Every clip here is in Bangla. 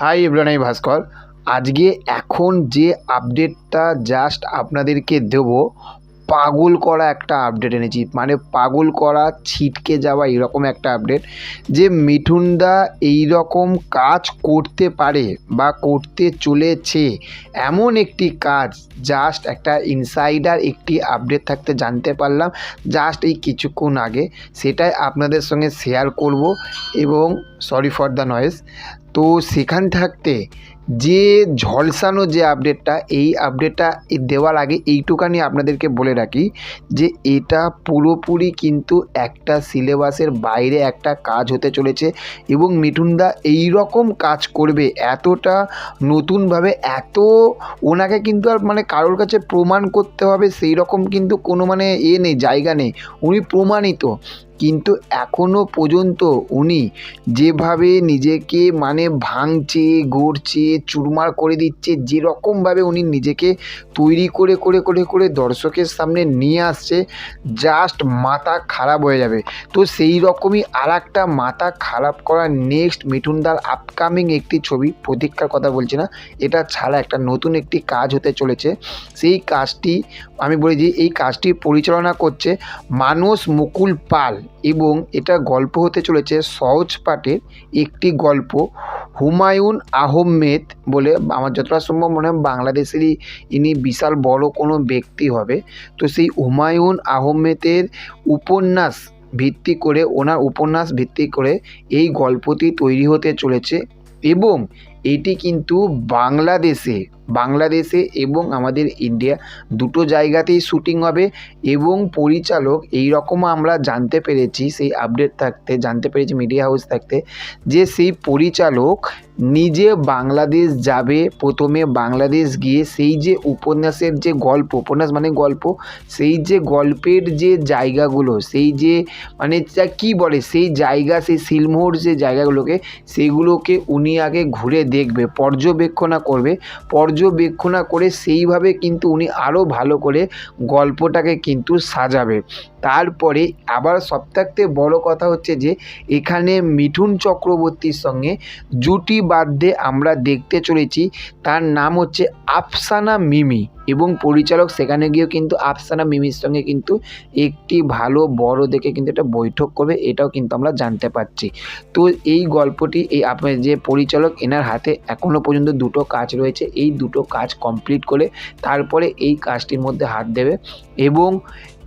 হাই আমি ভাস্কর আজকে এখন যে আপডেটটা জাস্ট আপনাদেরকে দেবো, পাগল করা একটা আপডেট এনেছি। মানে পাগল করা, ছিটকে যাওয়া এরকম একটা আপডেট যে মিঠুনদা এই রকম কাজ করতে পারে বা করতে চলেছে। এমন একটি কাজ জাস্ট একটা ইনসাইডার একটি আপডেট থাকতে জানতে পারলাম। জাস্ট এই কিছুক্ষণ আগে, সেটাই আপনাদের সঙ্গে শেয়ার করব এবং সরি ফর দ্য নয়েজ তো সেখান থাকতে যে ঝলসানো যে আপডেটটা এই আপডেটটা দেওয়ার আগে এইটুকানি আপনাদেরকে বলে রাখি যে এটা পুরোপুরি কিন্তু একটা সিলেবাসের বাইরে একটা কাজ হতে চলেছে এবং মিঠুনদা এই রকম কাজ করবে এতটা নতুনভাবে, এত ওনাকে কিন্তু আর মানে কারোর কাছে প্রমাণ করতে হবে সেই রকম কিন্তু কোনো মানে এ নেই, জায়গা নেই। উনি প্রমাণিত। কিন্তু এখনও পর্যন্ত উনি যেভাবে নিজেকে মানে ভাঙছে, গড়ছে চুরমার করে দিচ্ছে, যেরকমভাবে উনি নিজেকে তৈরি করে করে করে করে দর্শকের সামনে নিয়ে আসছে জাস্ট মাথা খারাপ হয়ে যাবে। তো সেই রকমই আর একটা মাথা খারাপ করা নেক্সট মিঠুনদার আপকামিং একটি ছবি, প্রতীক্ষার কথা বলছি না, এটা ছাড়া একটা নতুন একটি কাজ হতে চলেছে। সেই কাজটি, আমি বলি যে এই কাজটি পরিচালনা করছে মানস মুকুল পাল এবং এটা গল্প হতে চলেছে সহজ পাঠের একটি গল্প। হুমায়ুন আহমেদ বলে আমার যতটা সম্ভব মনে হয় বাংলাদেশেরই ইনি বিশাল বড় কোনো ব্যক্তি হবে। তো সেই হুমায়ুন আহমেদের উপন্যাস ভিত্তি করে, ওনার উপন্যাস ভিত্তি করে এই গল্পটি তৈরি হতে চলেছে এবং এটি কিন্তু বাংলাদেশে বাংলাদেশে এবং আমাদের ইন্ডিয়া দুটো জায়গাতেই শুটিং হবে এবং পরিচালক এই রকম আমরা জানতে পেরেছি, সেই আপডেট থাকতে, জানতে পেরেছি মিডিয়া হাউস থাকতে যে সেই পরিচালক নিজে বাংলাদেশ যাবে, প্রথমে বাংলাদেশ গিয়ে সেই যে উপন্যাসের যে গল্প, উপন্যাস মানে গল্প, সেই যে গল্পের যে জায়গাগুলো, সেই যে মানে যা কী বলে, সেই জায়গা, সেই সিলমোহর যে জায়গাগুলোকে সেইগুলোকে উনি আগে ঘুরে দেখবে, পর্যবেক্ষণা করবে। পর্যবেক্ষণা করে সেইভাবে কিন্তু উনি আরও ভালো করে গল্পটাকে কিন্তু সাজাবে। তারপরে আবার সবথেকে বড় কথা হচ্ছে যে, এখানে মিঠুন চক্রবর্তীর সঙ্গে জুটি বাধ্যে আমরা দেখতে চলেছি, তার নাম হচ্ছে আফসানা মিমি এবং পরিচালক সেখানে গিয়েও কিন্তু আফসানা মিমির সঙ্গে কিন্তু একটি ভালো, বড় দেখে কিন্তু একটা বৈঠক করবে, এটাও কিন্তু আমরা জানতে পারছি। তো এই গল্পটি, এই আপনার যে পরিচালক, এনার হাতে এখনও পর্যন্ত দুটো কাজ রয়েছে, এই দুটো কাজ কমপ্লিট করে তারপরে এই কাজটির মধ্যে হাত দেবে এবং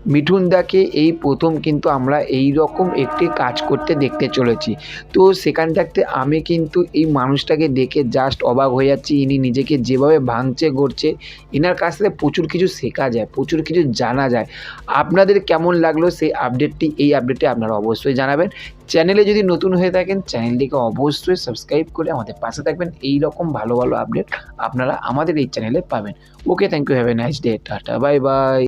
মিঠুনদাকে এই প্রথম কিন্তু আমরা এই রকম একটি কাজ করতে দেখতে চলেছি। তো সেখান থাকতে আমি কিন্তু এই মানুষটাকে দেখে জাস্ট অবাক হয়ে যাচ্ছি। ইনি নিজেকে যেভাবে ভাঙছে গড়ছে এনার কাছ থেকে প্রচুর কিছু শেখা যায়, প্রচুর কিছু জানা যায়। আপনাদের কেমন লাগল সেই আপডেটটি এই আপডেটটি আপনারা অবশ্যই জানাবেন। চ্যানেলে যদি নতুন হয়ে থাকেন, চ্যানেলটিকে অবশ্যই সাবস্ক্রাইব করে আমাদের পাশে থাকবেন। এই রকম ভালো ভালো আপডেট আপনারা আমাদের এই চ্যানেলে পাবেন। Okay thank you have a nice day tata bye bye